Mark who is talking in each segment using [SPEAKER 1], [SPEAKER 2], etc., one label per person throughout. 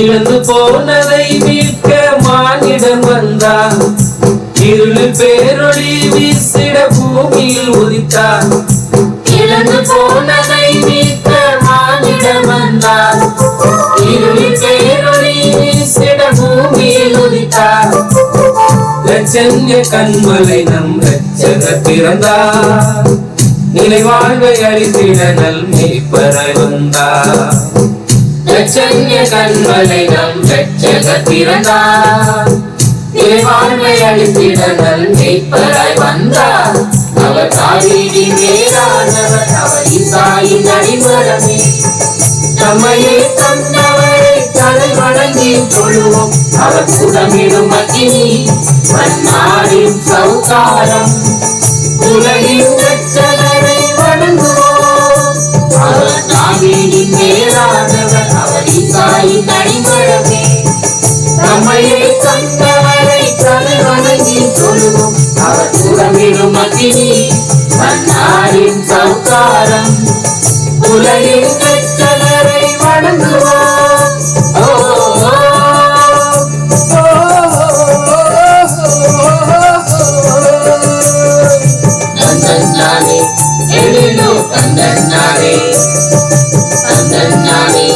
[SPEAKER 1] இழந்து போனதை மீட்க மானிடம் வந்தார் இருளில் பேரொளி வீசிட பூமியில் உதித்தார் இழந்து போனதை மீட்க மானிடம் வந்தார் இருளில் பேரொளி வீசிட பூமியில் உதித்தார் லட்சண்ய கண்மலை நம் லட்சக பிறந்தார். நிலை வாழ்வை அளித்திட நல் மேய்ப்பராய் வந்தார். லட்சண்ய கண்மலை நம் ரட்சகர் பிறந்தார் நிலை அளித்திட நல் மேய்ப்பராய் வந்தார். அவர் தாவீதின் மேலானவர் அவர் இசாயின் அடிமரமே. தம்மையே தந்தவரை தலை வணங்கி தொழுவோம். அவர் குடமிடும் அக்கினி மன்னாரின் சௌகாரம் உலகின் லட்சம் சாரம் சௌகாரம் உலகின் ரட்சகரை வணங்குவோம் ஓ, எழிலோ தந்தன்னானே தந்தன்னானே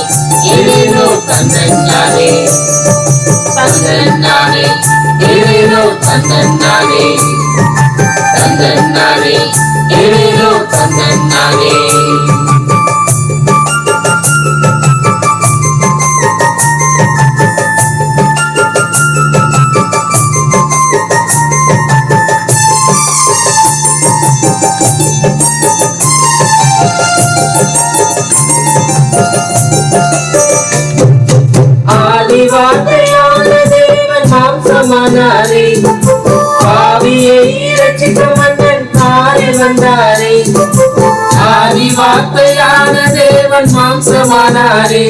[SPEAKER 1] எழிலோ தந்தன்னானே தந்தன்னானே எழிலோ தந்தன்னானே தந்தன்னானே எழிலோ தந்தன்னானே ஆதிவார்த்தையான மாம்சமானாரே. பாவியை ரட்சிக்க மன்னன் தாரில் வந்தார். வார்த்தையான தேவன் மாம்சமானாரே.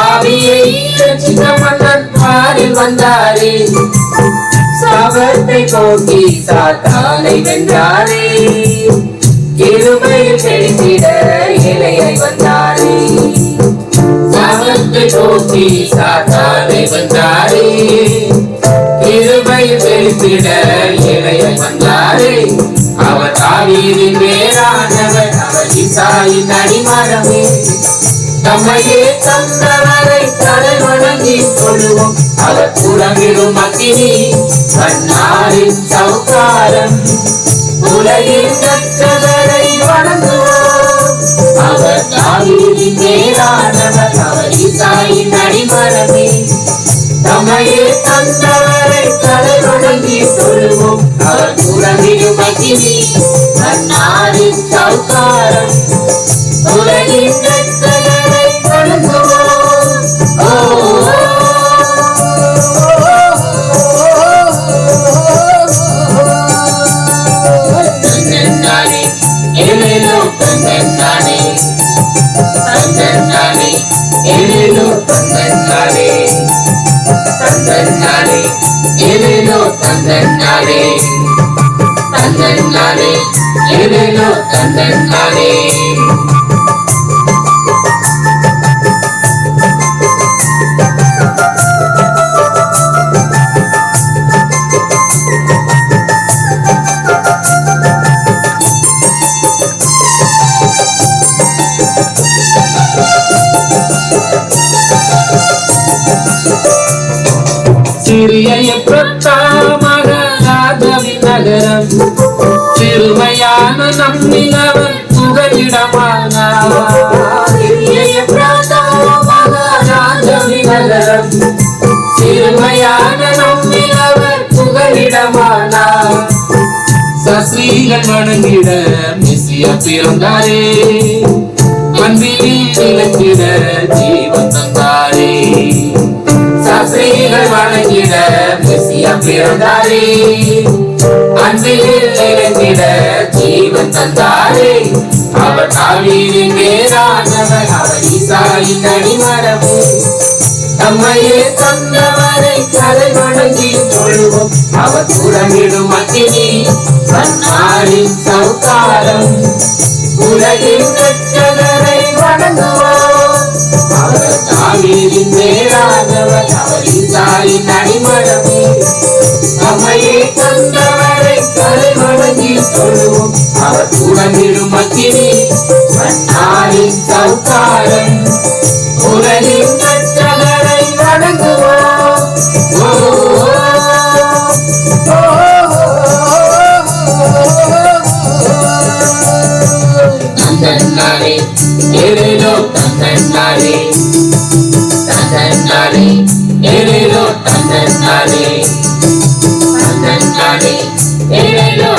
[SPEAKER 1] ஆவியை ரட்சிக்க மன்னன் பாரில் வந்தாரே. சாபத்தை போக்கி சாத்தானை வென்றாரே. கிருபையில் செழித்திட இலையை வந்தாரே. சாபத்தை போக்கி சாத்தானை வந்தாரே கிருபையில் செழித்திட இலையை அவர் இசாயின் அடிமரமே நம்மையே தந்தவரை தலை வணங்கி கொள்வோம் அவர் புறமிடும் அக்கினி கண்ணாரின் சௌகாரம் உலகின் ரட்சகரை வணங்குவோம். அவர் தாயின் மேலானவர் அவர் தாயின் அடிமரமே நம்மையே தந்தவரை தலை வணங்கி தொழுவோம். அவர் புறமிடும் உலகின் வணங்குவோம் ஓ, தந்தன்னானே தந்தன்னானே தந்தன்னானே தந்தன்னானே எழிலோ தந்தன்னானே தந்தன்னானே எழிலோ தந்தன்னானே சிறிய சிறுமையான நம்மிலவர் சிறுமையான நம்மிலவர் புகலிடமானார். சஸ்ரீகள் வணங்கிட மெசிய பிறந்தாரே. அன்பில் நிலத்திட ஜீவன் தந்தாரே. சாஸ்திரிகள் வணங்கிட மெசியா பிறந்தாரே. அன்பில் நிலத்திட ஜீவன் தந்தாரே. அவர் தாவீரின் வேறானவர் அவர் ஈசாயின் அடிமரமே நம்மையே தந்தவரை தலை வணங்கி தொழுவோம். அவர் புறமிடும் அக்கினி கண்ணாரின் சௌகாரம் உலகின் ரட்சகரை வணங்குவோம். அவர் தாவீரின் மேலானவர் அவர் அவரின் தாயின் தொழுவோம் அவர் கூடமிடும் அக்கினி மன்னாரின் சவுக்காரம் உலகின் கற்றவரை வணங்குவோம் ஓ, ஏழேலோ தந்தன்னாரே தந்தன்னாரே ஏழேலோ தந்தன்னாரே தந்தன்னாரே ஏழேலோ